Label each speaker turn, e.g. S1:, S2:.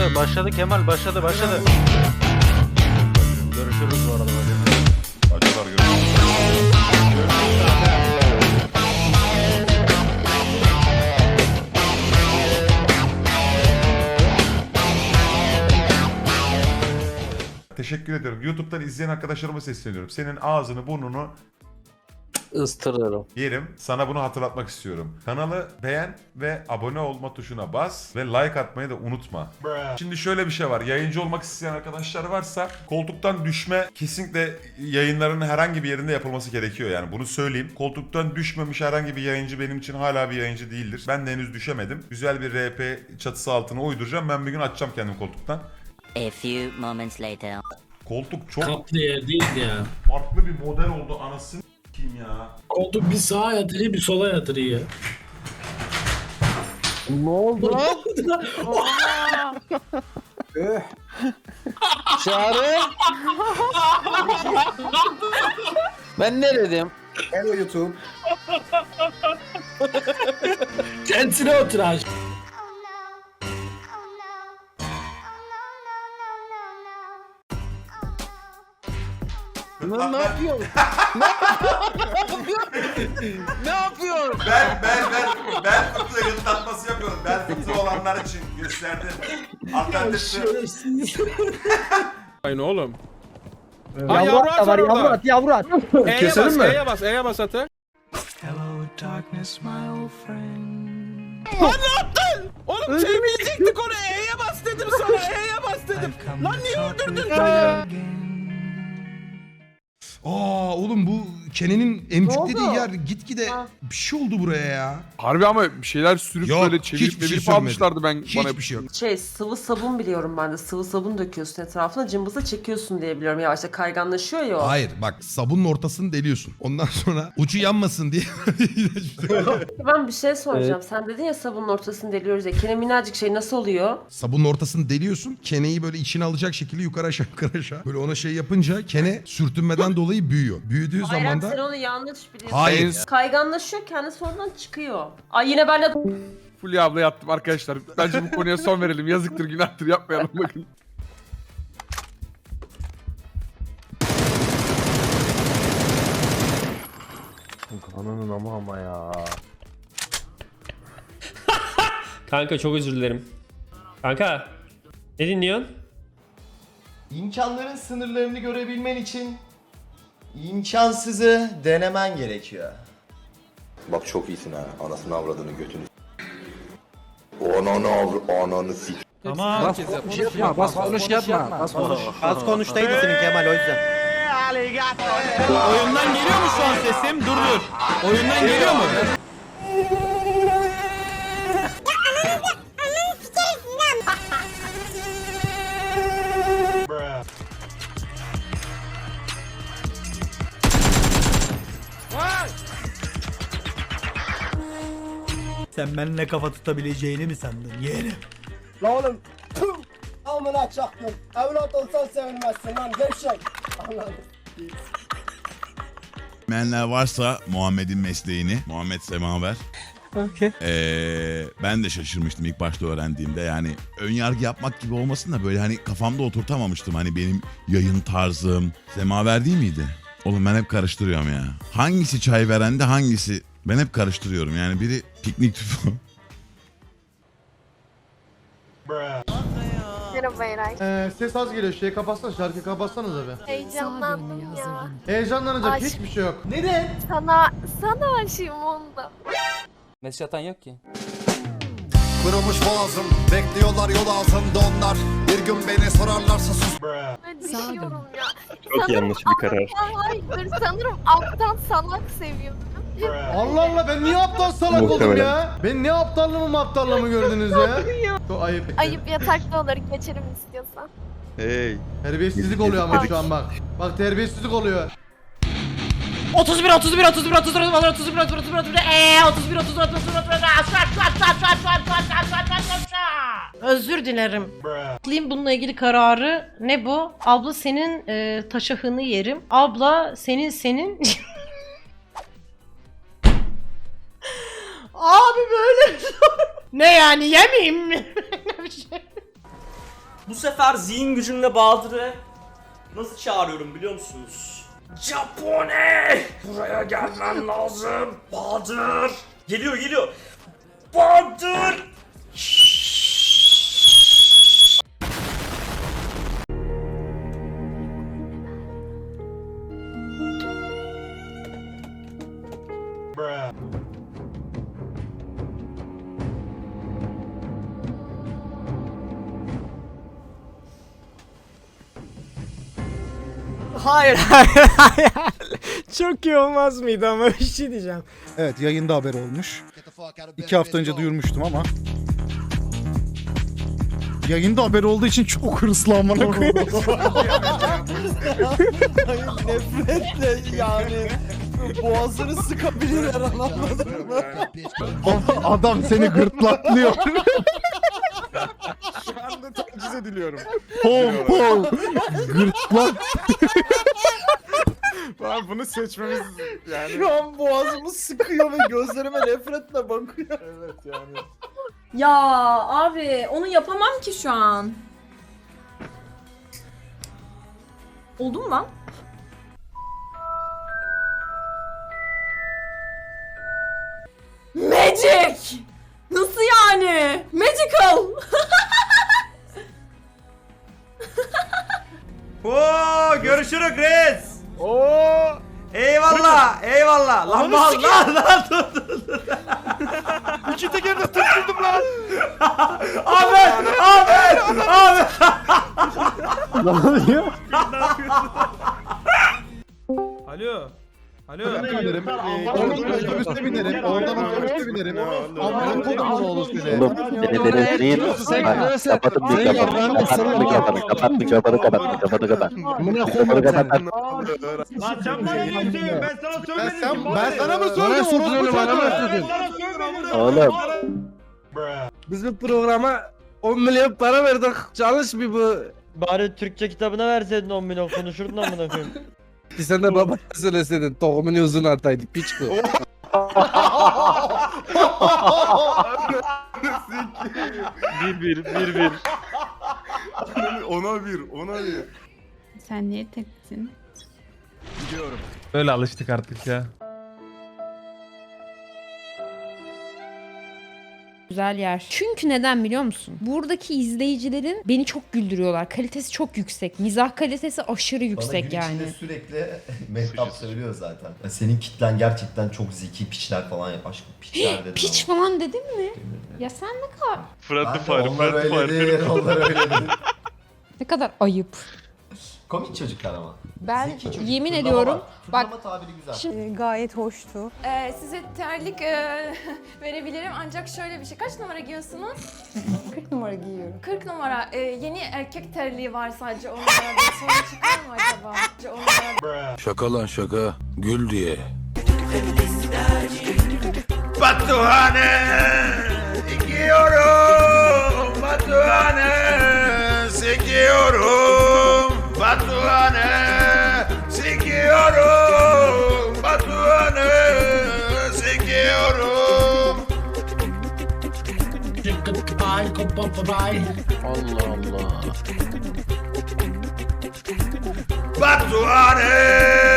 S1: başladı başladı Kemal başladı başladı. Görüşürüz bu arada. bacım.
S2: Acılar görüyorum. Teşekkür ediyorum. YouTube'dan izleyen arkadaşlarıma sesleniyorum. Senin ağzını burnunu
S1: Istırırım.
S2: yerim. Sana bunu hatırlatmak istiyorum. Kanalı beğen ve abone olma tuşuna bas ve like atmayı da unutma. Şimdi şöyle bir şey var. Yayıncı olmak isteyen arkadaşlar varsa koltuktan düşme kesinlikle yayınların herhangi bir yerinde yapılması gerekiyor yani. Bunu söyleyeyim. Koltuktan düşmemiş herhangi bir yayıncı benim için hala bir yayıncı değildir. Ben de henüz düşemedim. Güzel bir RP çatısı altına uyduracağım. Ben bir gün açacağım kendim koltuktan.
S3: A few moments later.
S2: Koltuk çok
S4: Kaplı yer değil ya.
S2: farklı bir model oldu anasını ya.
S4: Koltuk bir sağa yatırıyor bir sola yatırıyor ya.
S1: Ne oldu lan? Çağrı. ben ne dedim?
S5: Hello YouTube.
S4: Kendine otur.
S1: Ne, ne yapıyorsun? ne yapıyorsun?
S2: Ben ben ben ben fıtığı gırtlatması yapıyorum. Ben fıtığı olanlar için gösterdim. Alternatif
S6: Aynı oğlum.
S7: Yavru at var yavru at yavru at.
S6: E'ye bas, E'ye bas, E'ye bas atı. Lan ne yaptın? Oğlum çevirecektik onu. E'ye bas dedim sana. E'ye bas dedim. Lan niye öldürdün?
S8: Aa oğlum bu Kenan'ın emciklediği yer gitgide bir şey oldu buraya ya.
S6: Harbi ama bir şeyler sürüp
S8: Yok,
S6: böyle
S8: hiçbir
S6: çevirip
S8: şey
S6: mevirip
S8: sürmedi.
S6: almışlardı ben bana.
S8: Hiçbir şey yok.
S9: Şey sıvı sabun biliyorum ben de. Sıvı sabun döküyorsun etrafına cımbızla çekiyorsun diye biliyorum. Yavaşça kayganlaşıyor ya o.
S8: Hayır bak sabunun ortasını deliyorsun. Ondan sonra ucu yanmasın diye.
S9: Ben bir şey soracağım. Sen dedin ya sabunun ortasını deliyoruz ya. Kene minnacık şey nasıl oluyor?
S8: sabunun ortasını deliyorsun. Keneyi böyle içine alacak şekilde yukarı aşağı yukarı aşağı. Böyle ona şey yapınca kene sürtünmeden dolayı büyüyor. Büyüdüğü zaman
S9: sen onu yanlış biliyorsun.
S8: Hayır.
S9: Kayganlaşıyor kendisi oradan çıkıyor. Ay yine ben de
S6: Fulya abla yattım arkadaşlar. Bence bu konuya son verelim. Yazıktır günahtır yapmayalım bakın.
S1: Ananın ama ama ya.
S10: Kanka çok özür dilerim. Kanka ne dinliyorsun?
S5: İmkanların sınırlarını görebilmen için imkansızı denemen gerekiyor.
S11: Bak çok iyisin ha. Anasını avradını götünü. Ananı avr... Ananı sik.
S7: Tamam. Bas konuş yapma. Bas konuş yapma. Bas konuş. Az konuştaydı senin Kemal o yüzden.
S6: Oyundan geliyor mu şu an sesim? Dur dur. Oyundan geliyor mu?
S7: Sen benimle kafa tutabileceğini mi sandın yeğenim?
S5: La oğlum. Tüh! Amına çaktım. Evlat olsan sevinmezsin lan gevşek. Anladım.
S12: Bilmeyenler varsa Muhammed'in mesleğini, Muhammed Semaver.
S7: Okey.
S12: Ee, ben de şaşırmıştım ilk başta öğrendiğimde. Yani ön yargı yapmak gibi olmasın da böyle hani kafamda oturtamamıştım. Hani benim yayın tarzım Semaver değil miydi? Oğlum ben hep karıştırıyorum ya. Hangisi çay veren de hangisi? Ben hep karıştırıyorum. Yani biri piknik tüpü.
S3: Merhaba Eray.
S7: Ee, ses az geliyor. Şeyi kapatsana şarkıyı kapatsanıza be.
S3: Heyecanlandım ya.
S7: Heyecanlanacak
S3: Aşk.
S7: hiçbir şey yok.
S3: Sana, sana aşığım onda.
S1: Mesaj atan yok ki.
S11: Kırılmış boğazım. Bekliyorlar yol altında onlar. Bir gün beni sorarlarsa sus.
S3: Ben düşüyorum ya. Çok yanlış bir karar. Hayır, sanırım aptal salak seviyorum.
S7: Allah Allah ben niye aptal salak oldum ya? Ben ne aptallığımı mı aptallığımı gördünüz ya? Çok ayıp.
S3: Ayıp yatakta olur geçerim istiyorsan.
S7: Terbiyesizlik oluyor ama şu an bak. Bak terbiyesizlik oluyor.
S9: 31 31 31 31 31 31 31 31 31 eee 31 31 31 Özür dilerim. Alayım bununla ilgili kararı. Ne bu? Abla senin e, taşahını yerim. Abla senin senin. Abi böyle Ne yani yemeyeyim mi? Şey.
S13: Bu sefer zihin gücümle Bahadır'ı nasıl çağırıyorum biliyor musunuz? Japone! Buraya gelmen lazım. Bahadır! Geliyor geliyor. Bahadır!
S4: Hayır hayır hayır. Çok iyi olmaz mıydı ama bir şey diyeceğim.
S7: Evet yayında haber olmuş. İki hafta önce duyurmuştum ama. Yayında haber olduğu için çok hırslı amına koyayım.
S4: Nefretle yani. Boğazını sıkabilirler anlamadın mı?
S7: Adam seni gırtlaklıyor.
S4: Taciz ediliyorum.
S7: pol pol. Gırtlak.
S4: Ben bunu seçmemiz yani. Şu an boğazımı sıkıyor ve gözlerime nefretle bakıyor. Evet yani.
S14: Ya abi onu yapamam ki şu an. Oldu mu lan? Magic! Nasıl yani? Magical!
S13: Oo görüşürüz Chris.
S4: Oo!
S13: Eyvallah, eyvallah. Lan mal lan lan dur dur dur.
S4: İki tekerde tutturdum lan.
S13: Ahmet, Ahmet, Ahmet.
S7: ne oluyor?
S4: Alo. Alo.
S7: binerim. Oradan otobüste binerim. Oradan otobüste binerim. Amına kodumun oğlu seni.
S5: Oğlum beni
S7: neresi?
S5: Kapatın mikrofonu.
S7: yarrağını
S5: Kapat
S7: ısırma.
S5: mikrofonu. Kapat mikrofonu. Kapat mikrofonu. Kapat.
S7: Amına
S5: Mikrofonu
S7: koyayım
S5: kapat.
S7: sen.
S13: Lan sen bana niye söylüyorsun? Ben sana söylemedim.
S7: ben sana mı söylüyorum? Orospu
S4: bana mı söyledin?
S5: Oğlum.
S4: Biz bu programa 10 milyon para verdik. Çalış bir bu.
S13: Bari Türkçe kitabına verseydin 10 milyon konuşurdun amına koyayım.
S4: Sen de baba söyleseydin. Tohumunu uzun ataydı. Piç bu.
S13: bir bir bir bir.
S4: ona bir, ona bir.
S14: Sen niye teksin?
S10: Böyle alıştık artık ya.
S14: Güzel yer. Çünkü neden biliyor musun? Buradaki izleyicilerin beni çok güldürüyorlar. Kalitesi çok yüksek. Mizah kalitesi aşırı yüksek yani.
S5: sürekli Mehtap söylüyor zaten. Senin kitlen gerçekten çok zeki piçler falan yap. Aşkım piçler dedim
S14: Piç falan dedin mi? Ya sen ne kadar
S5: ama. Onlar öyle değil. Onlar öyle değil.
S14: ne kadar ayıp.
S5: Komik çocuklar ama.
S14: Ben
S5: Zeki çocuk.
S14: yemin
S5: Fırlama
S14: ediyorum. Bak
S5: Fırlama tabiri güzel.
S14: Şimdi
S15: Gayet hoştu.
S14: Ee, size terlik e, verebilirim ancak şöyle bir şey. Kaç numara giyiyorsunuz?
S15: 40 numara giyiyorum.
S14: 40 numara. Ee, yeni erkek terliği var sadece. O numarada sonra çıkar mı acaba? O numarada.
S12: Şaka lan şaka. Gül diye.
S2: Batuhane Sikiyorum Batuhane Sikiyorum Batuhane Sikiyorum Batuhane Sikiyorum
S16: Allah Allah.
S2: Batuhane